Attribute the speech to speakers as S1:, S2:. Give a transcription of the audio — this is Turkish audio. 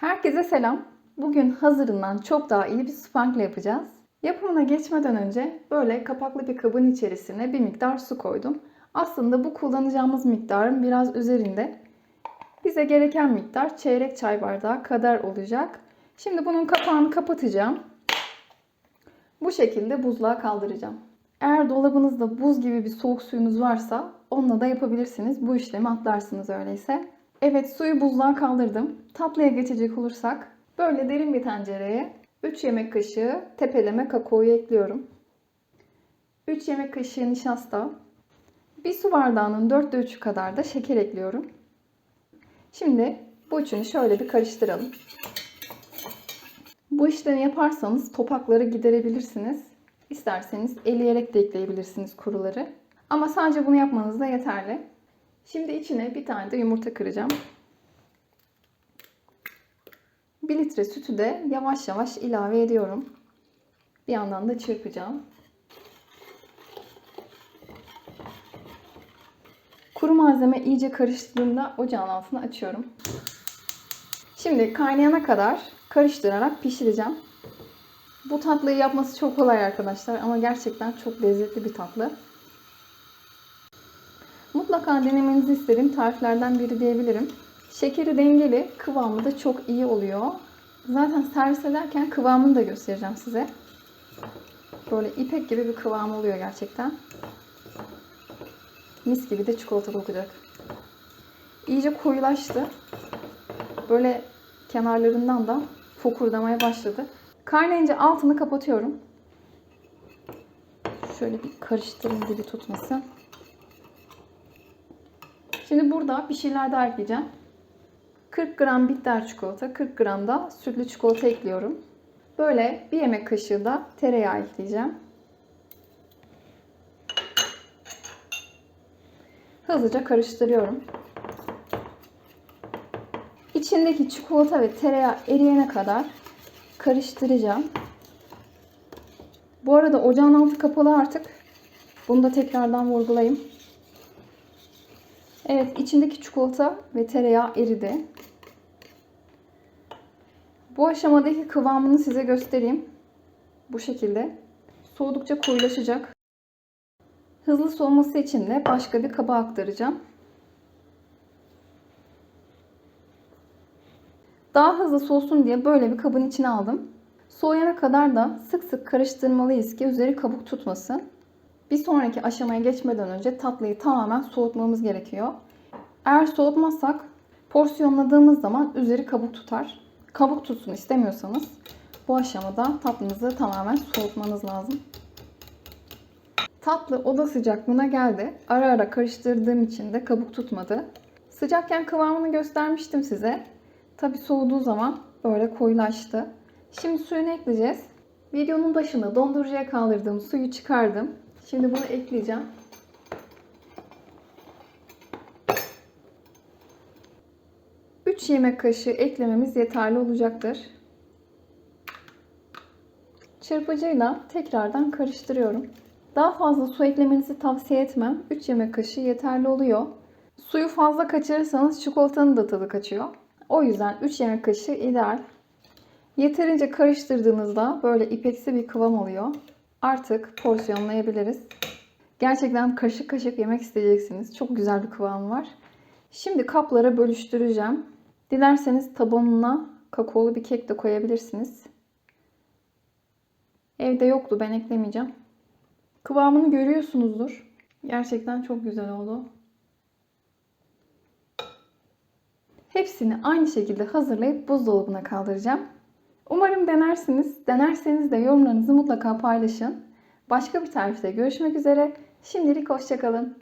S1: Herkese selam. Bugün hazırından çok daha iyi bir spangle yapacağız. Yapımına geçmeden önce böyle kapaklı bir kabın içerisine bir miktar su koydum. Aslında bu kullanacağımız miktarın biraz üzerinde. Bize gereken miktar çeyrek çay bardağı kadar olacak. Şimdi bunun kapağını kapatacağım. Bu şekilde buzluğa kaldıracağım. Eğer dolabınızda buz gibi bir soğuk suyunuz varsa onunla da yapabilirsiniz. Bu işlemi atlarsınız öyleyse. Evet suyu buzluğa kaldırdım. Tatlıya geçecek olursak böyle derin bir tencereye 3 yemek kaşığı tepeleme kakaoyu ekliyorum. 3 yemek kaşığı nişasta. Bir su bardağının 4'te 3'ü kadar da şeker ekliyorum. Şimdi bu üçünü şöyle bir karıştıralım. Bu işlemi yaparsanız topakları giderebilirsiniz. İsterseniz eleyerek de ekleyebilirsiniz kuruları. Ama sadece bunu yapmanız da yeterli. Şimdi içine bir tane de yumurta kıracağım. 1 litre sütü de yavaş yavaş ilave ediyorum. Bir yandan da çırpacağım. Kuru malzeme iyice karıştığında ocağın altını açıyorum. Şimdi kaynayana kadar karıştırarak pişireceğim. Bu tatlıyı yapması çok kolay arkadaşlar ama gerçekten çok lezzetli bir tatlı. Mutlaka denemenizi istediğim tariflerden biri diyebilirim. Şekeri dengeli, kıvamı da çok iyi oluyor. Zaten servis ederken kıvamını da göstereceğim size. Böyle ipek gibi bir kıvam oluyor gerçekten. Mis gibi de çikolata kokacak. İyice koyulaştı. Böyle kenarlarından da fokurdamaya başladı. Kaynayınca altını kapatıyorum. Şöyle bir karıştırayım dibi tutmasın. Şimdi burada bir şeyler daha ekleyeceğim. 40 gram bitter çikolata, 40 gram da sütlü çikolata ekliyorum. Böyle bir yemek kaşığı da tereyağı ekleyeceğim. Hızlıca karıştırıyorum. İçindeki çikolata ve tereyağı eriyene kadar karıştıracağım. Bu arada ocağın altı kapalı artık. Bunu da tekrardan vurgulayayım. Evet içindeki çikolata ve tereyağı eridi. Bu aşamadaki kıvamını size göstereyim. Bu şekilde. Soğudukça koyulaşacak. Hızlı soğuması için de başka bir kaba aktaracağım. Daha hızlı soğusun diye böyle bir kabın içine aldım. Soğuyana kadar da sık sık karıştırmalıyız ki üzeri kabuk tutmasın. Bir sonraki aşamaya geçmeden önce tatlıyı tamamen soğutmamız gerekiyor. Eğer soğutmazsak porsiyonladığımız zaman üzeri kabuk tutar. Kabuk tutsun istemiyorsanız bu aşamada tatlınızı tamamen soğutmanız lazım. Tatlı oda sıcaklığına geldi. Ara ara karıştırdığım için de kabuk tutmadı. Sıcakken kıvamını göstermiştim size. Tabi soğuduğu zaman böyle koyulaştı. Şimdi suyunu ekleyeceğiz. Videonun başında dondurucuya kaldırdığım suyu çıkardım. Şimdi bunu ekleyeceğim. Üç yemek kaşığı eklememiz yeterli olacaktır. Çırpıcıyla tekrardan karıştırıyorum. Daha fazla su eklemenizi tavsiye etmem. 3 yemek kaşığı yeterli oluyor. Suyu fazla kaçırırsanız çikolatanın da tadı kaçıyor. O yüzden 3 yemek kaşığı ideal. Yeterince karıştırdığınızda böyle ipeksi bir kıvam oluyor. Artık porsiyonlayabiliriz. Gerçekten kaşık kaşık yemek isteyeceksiniz. Çok güzel bir kıvam var. Şimdi kaplara bölüştüreceğim. Dilerseniz tabanına kakaolu bir kek de koyabilirsiniz. Evde yoktu ben eklemeyeceğim. Kıvamını görüyorsunuzdur. Gerçekten çok güzel oldu. Hepsini aynı şekilde hazırlayıp buzdolabına kaldıracağım. Umarım denersiniz. Denerseniz de yorumlarınızı mutlaka paylaşın. Başka bir tarifte görüşmek üzere. Şimdilik hoşçakalın.